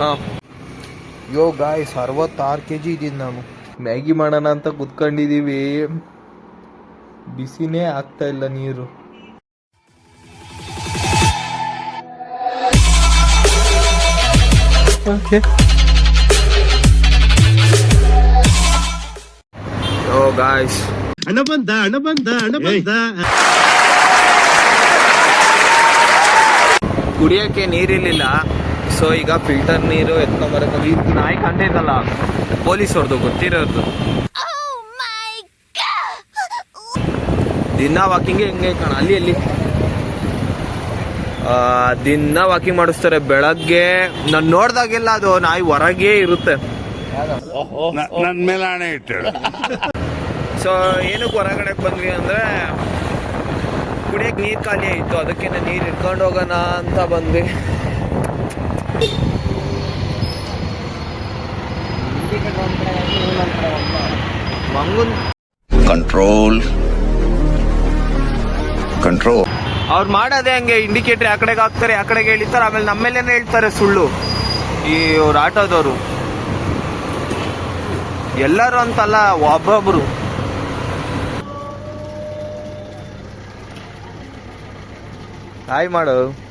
ಹಾಂ. Yo guys ಅರವತ್ತಾರು K G ಇದ್ದೀನಿ ನಾನು. ಮ್ಯಾಗಿ ಮಾಡೋಣ ಅಂತ ಕುತ್ಕೊಂಡಿದ್ದೀವಿ. ಬಿಸಿನೇ ಆಗ್ತಾ ಇಲ್ಲ ನೀರು. ಓಕೆ ಯೋ ಗಾಯ್ಸ್ ಹಣ ಬಂದ ಹಣ ಬಂದ ಹಣ ಬಂದ. ಕುಡಿಯೋಕ್ಕೆ ನೀರಿರ್ಲಿಲ್ಲ. ಸೊ ಈಗ ಫಿಲ್ಟರ್ ನೀರು ಎತ್ಕೊಂಬರಕ್ಕೆ ಇದು ನಾಯಿ ಕಂಡಿದ್ದಲ್ಲ ಪೊಲೀಸ್ ಅವ್ರದ್ದು ಗೊತ್ತಿರೋದು ದಿನ ವಾಕಿಂಗ್ ಹೆಂಗೆ ಕಣ ಅಲ್ಲಿ ಅಲ್ಲಿ. ಆ, ದಿನ ವಾಕಿಂಗ್ ಮಾಡಿಸ್ತಾರೆ ಬೆಳಗ್ಗೆ. ನಾನು ನೋಡ್ದಾಗೆಲ್ಲ ಅದು ನಾಯಿ ಹೊರಗೆ ಇರುತ್ತೆ. ನನ್ ಮೇಲೆ ಹಣೆ ಇಟ್ಟಳು ಸೊ ಏನಕ್ಕೆ ಹೊರಗಡೆ ಬಂದ್ವಿ ಅಂದ್ರೆ ಕುಡಿಯಕ್ಕೆ ನೀರು ಖಾಲಿ ಆಯಿತು. ಅದಕ್ಕೆ ನೀರು ಇಟ್ಕೊಂಡು ಹೋಗೋಣ ಅಂತ ಬಂದ್ವಿ. ಕಂಟ್ರೋಲ್ ಕಂಟ್ರೋಲ್ ಅವ್ರು ಮಾಡೋದೇ ಹಂಗೆ ಇಂಡಿಕೇಟರ್ ಆ ಕಡೆಗೆ ಹಾಕ್ತಾರೆ ಆ ಕಡೆಗೆ ಹೇಳ್ತಾರೆ ಆಮೇಲೆ ನಮ್ಮೇಲೇನೆ ಹೇಳ್ತಾರೆ ಸುಳ್ಳು. ಈ ಅವ್ರು ಆಟೋದವರು. ಎಲ್ಲರೂ ಅಂತಲ್ಲ ಒಬ್ಬೊಬ್ರು. ಹಾಯ್ ಮಾಡು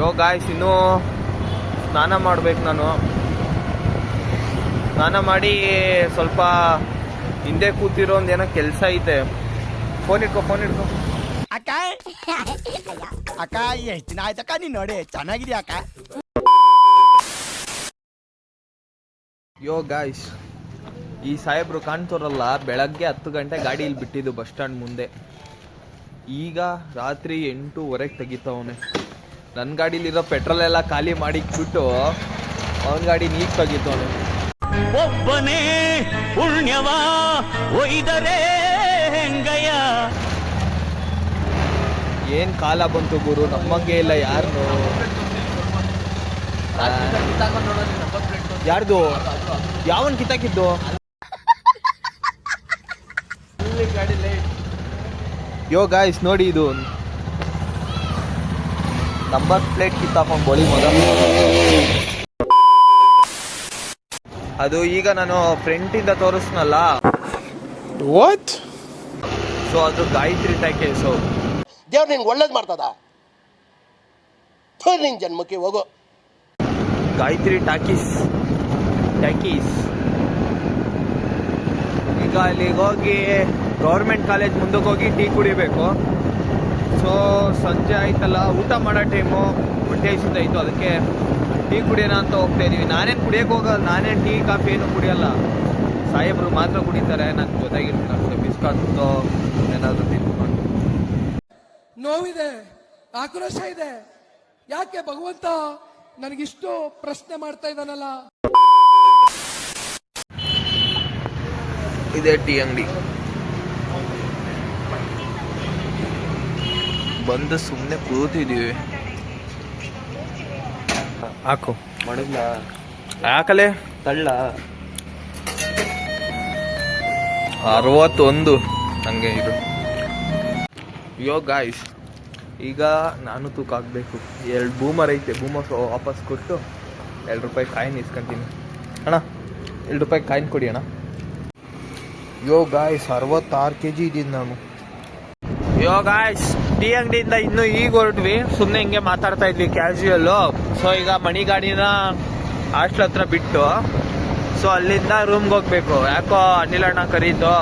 ಯೋ ಗಾಯ್ಸ್ ಇನ್ನೂ ಸ್ನಾನ ಮಾಡಬೇಕು ನಾನು. ಸ್ನಾನ ಮಾಡಿ ಸ್ವಲ್ಪ ಹಿಂದೆ ಕೂತಿರೋ ಒಂದು ಏನೋ ಕೆಲಸ ಐತೆ. ಫೋನ್ ಇಟ್ಕೋ ಫೋನ್ ಇಟ್ಕೋ ಅಕ್ಕ? ಅಕ್ಕ ಎಷ್ಟು ದಿನ ಆಯ್ತಕ್ಕ ನೀನು ನೋಡಿ ಚೆನ್ನಾಗಿದೆ ಅಕ್ಕ? ಯೋ ಗಾಯ್ಸ್ ಈ ಸಾಹೇಬ್ರು ಕಾಣ್ತೋರಲ್ಲ ಬೆಳಗ್ಗೆ ಹತ್ತು ಗಂಟೆ ಗಾಡಿ ಇಲ್ಲಿ ಬಿಟ್ಟಿದ್ದು ಬಸ್ ಸ್ಟ್ಯಾಂಡ್ ಮುಂದೆ. ಈಗ ರಾತ್ರಿ ಎಂಟೂವರೆಗೆ ತೆಗಿತವನೆ. ನನ್ನ ಗಾಡೀಲಿರೋ ಪೆಟ್ರೋಲ್ ಎಲ್ಲ ಖಾಲಿ ಮಾಡಿ ಬಿಟ್ಟು ಅವನ ಗಾಡಿ ನೀಟ್ ತೆಗಿತವನೆ ಒಬ್ಬನೇ ಪುಣ್ಯವ ಒಯ್ದರೆ ಹೆಂಗಯ್ಯ? ಏನ್ ಕಾಲ ಬಂತು ಗುರು? ನಮ್ಮಂಗೆ ಇಲ್ಲ ಯಾರು ಯಾರ್ದು? ಯಾವನ್ ಕಿತ್ತಾಕಿದ್ದು? ಯೋ ಗಾಯ್ಸ್ ನೋಡಿ ಇದು. ನಂಬರ್ ಪ್ಲೇಟ್ ಕಿತ್ತಾಕೊಂಡು ಬೋಳಿ ಮಗ. ಅದು ಈಗ ನಾನು ಫ್ರಂಟಿಂದ ತೋರಿಸ್ನಲ್ಲ. ವಾಟ್ ಸೊ ಅದು ಗಾಯತ್ರಿ ಪ್ಯಾಕೇಜು ದೇವ್ರು ನಿಂಗೆ ಒಳ್ಳೇದು ಮಾಡ್ತದ? ನಿನ್ ಜನ್ಮಕ್ಕೆ ಹೋಗೋ. ಗಾಯತ್ರಿ ಟಾಕೀಸ್. ಟಾಕೀಸ್. ಈಗ ಅಲ್ಲಿಗೆ ಹೋಗಿ ಗೌರ್ಮೆಂಟ್ ಕಾಲೇಜ್ ಮುಂದಕ್ಕೆ ಹೋಗಿ ಟೀ ಕುಡಿಬೇಕು. ಸೊ ಸಂಜೆ ಆಯ್ತಲ್ಲ ಊಟ ಮಾಡೋ ಟೈಮು ಹೊಟ್ಟೆ ಹಸಿದಾಯಿತು ಅದಕ್ಕೆ ಟೀ ಕುಡಿಯೋಣ ಅಂತ ಹೋಗ್ತಾ ಇದೀವಿ. ನಾನೇನು ಕುಡಿಯೋಕೆ ಹೋಗಲ್ಲ ನಾನೇನು ಟೀ ಕಾಫಿ ಏನು ಕುಡಿಯಲ್ಲ. ಸಾಹೇಬರು ಮಾತ್ರ ಕುಡಿತಾರೆ ನನ್ನ ಜೊತೆಗಿರ್ತೀನಿ ಅಷ್ಟೇ ಬಿಸ್ಕತ್ತು ಏನಾದರೂ ತಿನ್ಕೊಂಡು. ನೋವಿದೆ ಆಕ್ರೋಶ ಇದೆ. ಯಾಕೆ ಭಗವಂತ ನನಗಿಷ್ಟು ಪ್ರಶ್ನೆ ಮಾಡ್ತಾ ಇದ್ದಾನಲ್ಲ? ಇದೆ ಟೀ ಅಂಗಡಿ. ಬಂದು ಸುಮ್ಮನೆ ಕೂತಿದ್ದೀವಿ ಹಾಕು. ಮಾಡಿಲ್ಲ ಹಾಕಲೆ. ತಳ್ಳ. ಅರವತ್ತೊಂದು ಹಂಗೆ ಇದು. ಯೋ ಗಾಯ್ಸ್ ಈಗ ನಾನು ತೂಕ ಹಾಕಬೇಕು. ಎರಡು ಬೂಮರ್ ಐತೆ. ಬೂಮರ್ಸ್ ವಾಪಸ್ ಕೊಟ್ಟು ಎರಡು ರೂಪಾಯಿ ಕಾಯಿನ್ ಇಸ್ಕೊಂತೀನಿ. ಅಣ್ಣ ಎರಡು ರೂಪಾಯಿ ಕಾಯಿನ್ ಕೊಡಿ ಅಣ್ಣ. ಯೋ ಗಾಯ್ಸ್ ಅರವತ್ತಾರು ಕೆ ಜಿ ಇದ್ದೀನಿ ನಾನು. ಯೋ ಗಾಯ್ಸ್ ಟೀ ಅಂಗಡಿಯಿಂದ ಇನ್ನು ಈಗ ಹೊರಟ್ವಿ. ಸುಮ್ಮನೆ ಹಿಂಗೆ ಮಾತಾಡ್ತಾ ಇದ್ವಿ ಕ್ಯಾಶುಯಲ್ಲು ಸೊ ಈಗ ಮಣಿ ಗಾಡಿನ ಹಾಸ್ಟ್ಲ್ ಹತ್ರ ಬಿಟ್ಟು ಸೊ ಅಲ್ಲಿಂದ ರೂಮ್ಗೆ ಹೋಗ್ಬೇಕು. ಯಾಕೋ ಅನಿಲ್ ಅಣ್ಣ ಕರೀತು.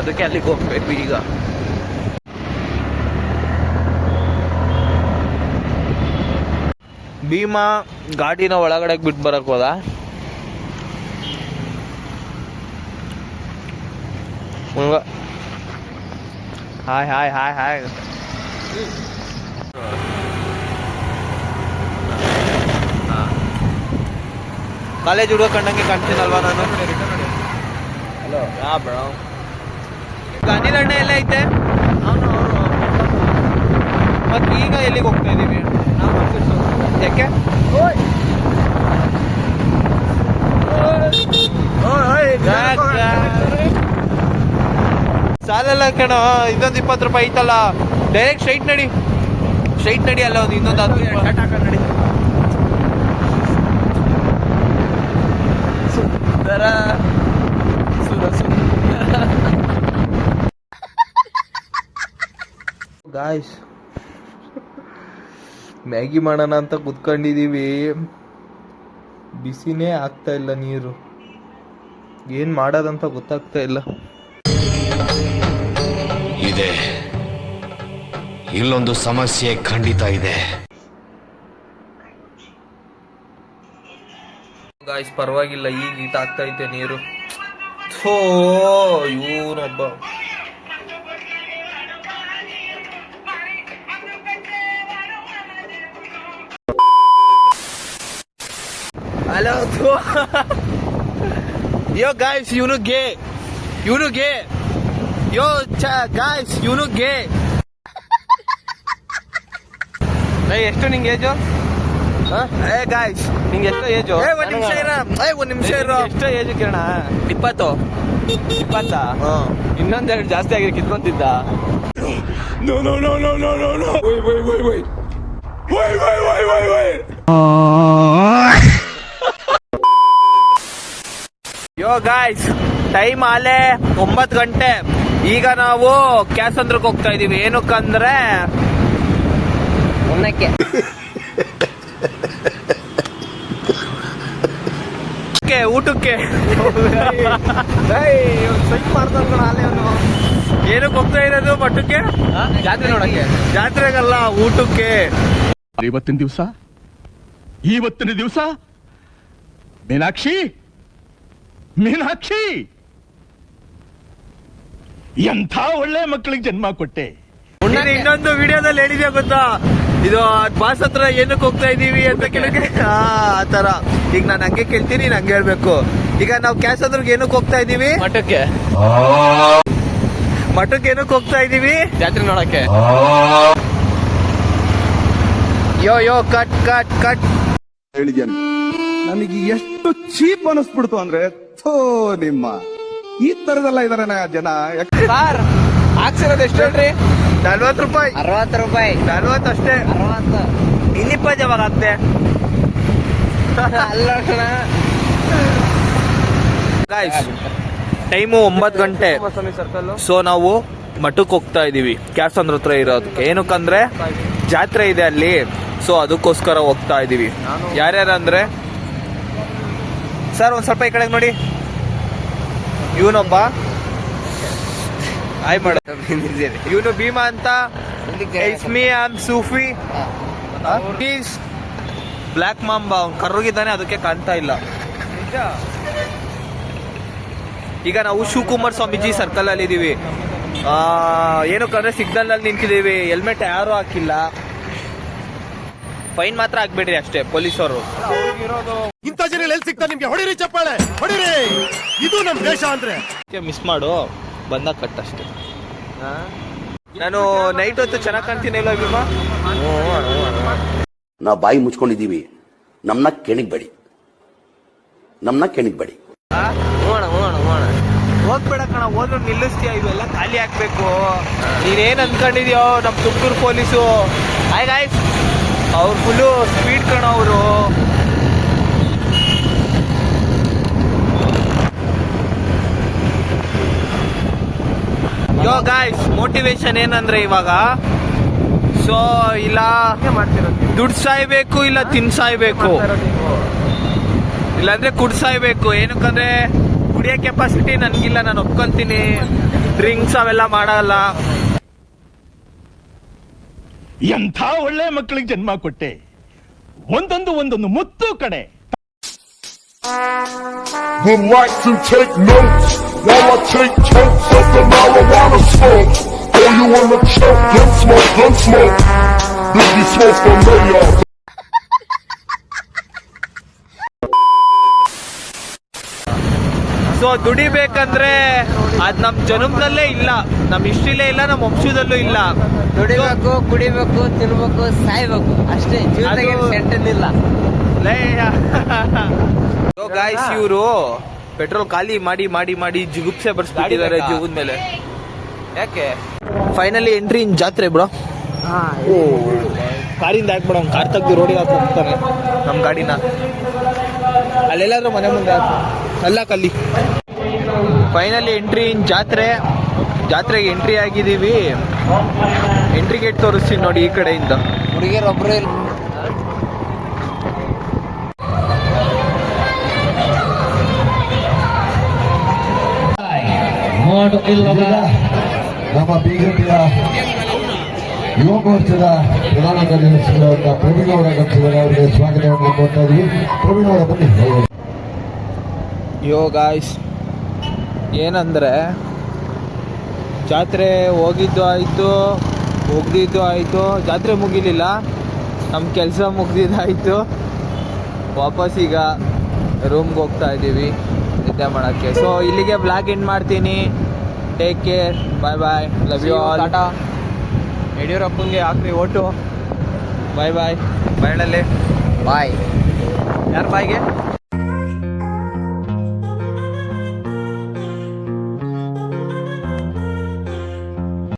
ಅದಕ್ಕೆ ಅಲ್ಲಿಗೆ ಹೋಗ್ಬೇಕು ಈಗ. ಭೀಮಾ ಗಾಡಿನ ಒಳಗಡೆ ಬಿಟ್ಟು ಬರಕ್ ಹೋದ. ಮುಳ್ಗ hi hi hi hi college ಹುಡುಗ ಕಂಡಂಗೆ ಕಾಣ್ತೀನಲ್ವಾ ನಾನು ಹಲೋ ಯಾ ಬ್ರೋ ಅನಿಲ್ ಅಣ್ಣ ಎಲ್ಲ ಐತೆ? ಅವನು ಮತ್ತೆ ಈಗ ಎಲ್ಲಿಗೆ ಹೋಗ್ತಾ ಇದ್ದೀವಿ? ಯಾಕೆ? ಸಾಲಲ್ಲ ಕಣ ಇನ್ನೊಂದು ಇಪ್ಪತ್ತು ರೂಪಾಯಿ ಐತಲ್ಲ. ಡೈರೆಕ್ಟ್ ಸ್ಟ್ರೈಟ್ ನಡಿ. ಸ್ಟ್ರೈಟ್ ನಡಿ ಅಲ್ಲ ಒಂದು ಇನ್ನೊಂದು ಹತ್ತು ನಡಿ. ಸುಂದರ. ಗಾಯ್ಸ್ ಮ್ಯಾಗಿ ಮಾಡೋಣ ಅಂತ ಕುತ್ಕೊಂಡಿದ್ದೀವಿ ಬಿಸಿನೇ ಆಗ್ತಾ ಇಲ್ಲ ನೀರು. ಏನು ಮಾಡೋದಂತ ಗೊತ್ತಾಗ್ತಾ ಇಲ್ಲ. ಇದೆ. ಇಲ್ಲೊಂದು ಸಮಸ್ಯೆ ಖಂಡಿತ ಇದೆ. ಗಾಯ್ಸ್ ಪರವಾಗಿಲ್ಲ ಈಗ ಈಟ ಆಗ್ತಾ ಐತೆ ನೀರು. ಥೋ, ಇವನೊಬ್ಬ. ಹಲೋ ಯೋ ಗಾಯ್ಸ್ ಇವನು ಗೇ ಇವನು ಗೆ ಯೋ ಚ ಗಾಯ್ಸ್ ಇವನು ಗೆ ಎಷ್ಟು ನಿಂಗೆ ಏಜು ಏ ಗಾಯ್ಸ್ ನಿಂಗೆ ಎಷ್ಟು ಏಜು ಏ ಒಂದು ನಿಮಿಷ ಇರ. ಏ ಒಂದು ನಿಮಿಷ ಇರೋ. ಎಷ್ಟು ಏಜು ಕಿರಣ ಇಪ್ಪತ್ತು. ಇಪ್ಪತ್ತ? ಇನ್ನೊಂದೆರಡು ಜಾಸ್ತಿ ಆಗಿದೆ ಕಿತ್ಕೊಂತಿದ್ದ. ಯೋ ಗಾಯ್ಸ್ ಟೈಮ್ ಆಲೆ ಒಂಬತ್ತು ಗಂಟೆ. ಈಗ ನಾವು ಕ್ಯಾಸಂದ್ರಕ್ಕೆ ಹೋಗ್ತಾ ಇದೀವಿ. ಏನಕ್ಕಂದ್ರೆ ಊಟಕ್ಕೆ, ಊಟಕ್ಕೆ. ಏನಕ್ಕೆ ಹೋಗ್ತಾ ಇರೋದು ಮಟ್ಟಕ್ಕೆ ಜಾತ್ರೆ ನೋಡಕ್ಕೆ. ಜಾತ್ರೆಗಲ್ಲ ಊಟಕ್ಕೆ. ಇವತ್ತಿನ ದಿವಸ? ಇವತ್ತಿನ ದಿವಸ? ಮೀನಾಕ್ಷಿ? ಮೀನಾಕ್ಷಿ? ಎಂಥ ಒಳ್ಳೆ ಮಕ್ಕಳಿಗೆ ಜನ್ಮ ಕೊಟ್ಟೆ? ನಾನು ಇನ್ನೊಂದು ವಿಡಿಯೋದಲ್ಲಿ ಹೇಳಿದೆ ಗೊತ್ತಾ? ಇದು ಬಾಸ್ ಹತ್ರ ಏನಕ್ಕೆ ಹೋಗ್ತಾ ಇದೀವಿ ಅಂತ ಕೇಳಿದ್ರೆ ಆ ತರ ಈಗ ನಾನು ಹಂಗೆ ಕೇಳ್ತೀನಿ ನಂಗೆ ಹಂಗೆ ಹೇಳ್ಬೇಕು. ಈಗ ನಾವು ಕ್ಯಾಶ್ ಅದ್ರಿಗೆ ಏನಕ್ಕೆ ಹೋಗ್ತಾ ಇದೀವಿ? ಮಠಕ್ಕೆ. ಮಠಕ್ಕೆ ಏನಕ್ಕೆ ಹೋಗ್ತಾ ಇದೀವಿ? ಜಾತ್ರೆ ನೋಡಕ್ಕೆ. Yo yo cut cut cut ಹೇಳಿದ್ಯಾನೆ? ನಮಗೆ ಎಷ್ಟು ಚೀಪ್ ಅನಿಸ್ಬಿಡ್ತು ಅಂದ್ರೆ ಥೋ ನಿಮ್ಮ. ಈ ತರದೆಲ್ಲ ಇದಾರೆ ಜನ. ಸರ್ ಹಾಕ್ಸಿರೋದು ಎಷ್ಟು ಹೇಳ್ರಿ? ನಲ್ವತ್ತು ರೂಪಾಯಿ. ಅರವತ್ತು ರೂಪಾಯಿ. ನಲ್ವತ್ತು ಅಷ್ಟೇ. ಅರವತ್ತು. ಇನ್ನಿಪ್ಪತ್ತು ಯಾವಾಗ ಆಗ್ತೆ? ಟೈಮು ಒಂಬತ್ ಗಂಟೆ. ಸರ್ಕಲ್ ಸೊ ನಾವು ಮಠಕ್ ಹೋಗ್ತಾ ಇದೀವಿ. ಕ್ಯಾಸಂದ್ರ ಹತ್ರ ಇರೋದಕ್ಕೆ. ಏನಕ್ಕಂದ್ರೆ ಜಾತ್ರೆ ಇದೆ ಅಲ್ಲಿ. ಸೊ ಅದಕ್ಕೋಸ್ಕರ ಹೋಗ್ತಾ ಇದೀವಿ. ಯಾರ್ಯಾರಂದ್ರೆ ಸರ್ ಒಂದ್ ಸ್ವಲ್ಪ ಈ ಕಡೆ ನೋಡಿ. ಇವನೊಬ್ಬ. ಆಯ್ ಮಾಡ. ಇವನು ಭೀಮಾ ಅಂತ. ಇಸ್ಮಿ ಆಮ್ ಸೂಫಿ ಬ್ಲ್ಯಾಕ್ ಮಾಂಬ ಅವ್ನು ಕರ್ರೋಗಿದ್ದಾನೆ ಅದಕ್ಕೆ ಕಾಣ್ತಾ ಇಲ್ಲ. ಈಗ ನಾವು ಶಿವಕುಮಾರ್ ಸ್ವಾಮೀಜಿ ಸರ್ಕಲ್ ಅಲ್ಲಿ ಇದೀವಿ. ಆ, ಏನಕ್ಕಂದ್ರೆ ಸಿಗ್ನಲ್ ಅಲ್ಲಿ ನಿಂತಿದೀವಿ ಹೆಲ್ಮೆಟ್ ಯಾರು ಹಾಕಿಲ್ಲ. ಫೈನ್ ಮಾತ್ರ ಹಾಕ್ಬೇಡ್ರಿ ಅಷ್ಟೇ ಪೊಲೀಸರು ಜನ ಎಲ್ಲಿ ಸಿಗ್ತಾ ನಿಮ್ಗೆ? ಹೊಡಿರಿ ಚಪ್ಪಾಳೆ ಹೊಡಿರಿ. ಇದು ನಮ್ ದೇಶ ಅಂದ್ರೆ. ಮಿಸ್ ಮಾಡು ಬಂದಾಗ ಕಟ್ ಅಷ್ಟೇ ಆ? ನಾನು ನೈಟ್ ಹೊತ್ತು ಚೆನ್ನಾಗಿ ಕಾಣ್ತೀನಿ ಇಲ್ಲ ಭೀಮಾ ನಾವು ಬಾಯಿ ಮುಚ್ಕೊಂಡಿದ್ದೀವಿ. ನಮ್ಮನ್ನ ಕೆಣಿಗ್ಬೇಡಿ. ನಮ್ಮನ್ನ ಕೆಣಿಗ್ಬೇಡಿ. ಹೋಗ್ಬೇಡ ಕಣ ಹೋದ್ರು ನಿಲ್ಲಿಸ್ತೀಯ? ಇವೆಲ್ಲ ಖಾಲಿ ಹಾಕ್ಬೇಕು ನೀನೇನ್ ಅನ್ಕೊಂಡಿದ್ಯೋ ನಮ್ ತುಮಕೂರು ಪೊಲೀಸು? ಹಾಯ್ ಗಾಯ್ಸ್ ಅವ್ರು ಫುಲ್ಲು ಸ್ಪೀಡ್ ಕಣ ಅವರು. ಯೋ ಗಾಯ್ಸ್ ಮೋಟಿವೇಶನ್ ಏನಂದ್ರೆ ಇವಾಗ? ಸೊ ಇಲ್ಲ ದುಡ್ಡು ಸಾಯ್ಬೇಕು ಇಲ್ಲ ತಿನ್ಸಾಯ್ಬೇಕು ಇಲ್ಲಾಂದ್ರೆ ಕುಡ್ಸಾಯ್ಬೇಕು ಏನಕ್ಕಂದ್ರೆ ಕುಡಿಯೋ ಕೆಪಾಸಿಟಿ ನನ್ಗಿಲ್ಲ ನಾನು ಒಪ್ಕೊಂತೀನಿ. ಡ್ರಿಂಕ್ಸ್ ಅವೆಲ್ಲ ಮಾಡಲ್ಲ. ಎಂಥ ಒಳ್ಳೆ ಮಕ್ಕಳಿಗೆ ಜನ್ಮ ಕೊಟ್ಟೆ? ಒಂದೊಂದು ಒಂದೊಂದು ಮುತ್ತು ಕಡೆ. While I take totes of the marijuana smoke. Throw you in the choke, gun smoke, gun smoke. Biggie smoke for mayor. So ದುಡಿಬೇಕಂದ್ರೆ ಅದ್ ನಮ್ ಜನ್ಮದಲ್ಲೇ ಇಲ್ಲ ನಮ್ ಹಿಸ್ಟ್ರಿಲೇ ಇಲ್ಲ ನಮ್ ವಂಶದಲ್ಲೂ ಇಲ್ಲ ದುಡಿಬೇಕು ಕುಡಿಬೇಕು ತಿನ್ಬೇಕು ಸಾಯ್ಬೇಕು ಅಷ್ಟೇ ಜೀವನದಾಗ ಸೆಂಟೆನ್ ಇಲ್ಲ ಗಾಯ್ಸ್ ಇವರು ಪೆಟ್ರೋಲ್ ಖಾಲಿ ಮಾಡಿ ಮಾಡಿ ಮಾಡಿ ಜಿಗುಪ್ಸೆ ಬರ್ಸ್ಬಿಟ್ಟಿದ್ದಾರೆ? ಜೀವದ ಮೇಲೆ ಯಾಕೆ? ಫೈನಲಿ ಎಂಟ್ರಿ ಇನ್ ಜಾತ್ರೆ ಬ್ರೋ ಓ ಕಾರಿಂದ ಹಾಕ್ಬಿಡ ಅವ್ನು ಕಾರ್ ತೆಗ್ದು ರೋಡಿಗೆ ಹಾಕಿ ನಮ್ ನಮ್ಮ ಗಾಡಿನ. ಅಲ್ಲೆಲ್ಲಾದ್ರೂ ಮನೆ ಮುಂದೆ ಅಲ್ಲ ಕಲ್ಲಿ. ಫೈನಲಿ ಎಂಟ್ರಿ ಇನ್ ಜಾತ್ರೆ. ಜಾತ್ರೆಗೆ ಎಂಟ್ರಿ ಆಗಿದ್ದೀವಿ. ಎಂಟ್ರಿ ಗೇಟ್ ತೋರಿಸ್ತೀನಿ ನೋಡಿ ಈ ಕಡೆಯಿಂದ. ಹುಡುಗಿಯರು ಒಬ್ರು ಇಲ್ಲ ನಮ್ಮ ಬಿಜೆಪಿಯ ಯುವ ಮೋರ್ಚಾದ ಪ್ರಧಾನ ಕಾರ್ಯದರ್ಶಿಗಳಾದ ಪ್ರವೀಣ್ ಅವರ ಗಂಟೆಗಳ ಅವರಿಗೆ ಸ್ವಾಗತವನ್ನು ಕೊಡ್ತಾ ಇದ್ವಿ ಪ್ರವೀಣ್ ಅವರ ಬನ್ನಿ ಯೋ ಗಾಯ್ಸ್ ಏನಂದರೆ, ಜಾತ್ರೆ ಹೋಗಿದ್ದು ಆಯಿತು, ಮುಗ್ದಿದ್ದು ಆಯಿತು. ಜಾತ್ರೆ ಮುಗಿಲಿಲ್ಲ. ನಮ್ಮ ಕೆಲಸ ಮುಗ್ದಿದ್ದಾಯಿತು. ವಾಪಸ್ ಈಗ ರೂಮ್ಗೆ ಹೋಗ್ತಾ ಇದ್ದೀವಿ. ನಿದ್ದೆ ಮಾಡೋಕ್ಕೆ. ಸೊ ಇಲ್ಲಿಗೆ ಬ್ಲಾಗ್ ಇನ್ ಮಾಡ್ತೀನಿ. Take care bye bye love you all tata ಯಡಿಯೂರಪ್ಪಂಗೆ ಹಾಕ್ರಿ ಓಟು. ಬಾಯ್ ಬಾಯ್ ಬಾಯ್ ಬಾಯ್ ಯಾರು ಬಾಯ್ಗೆ?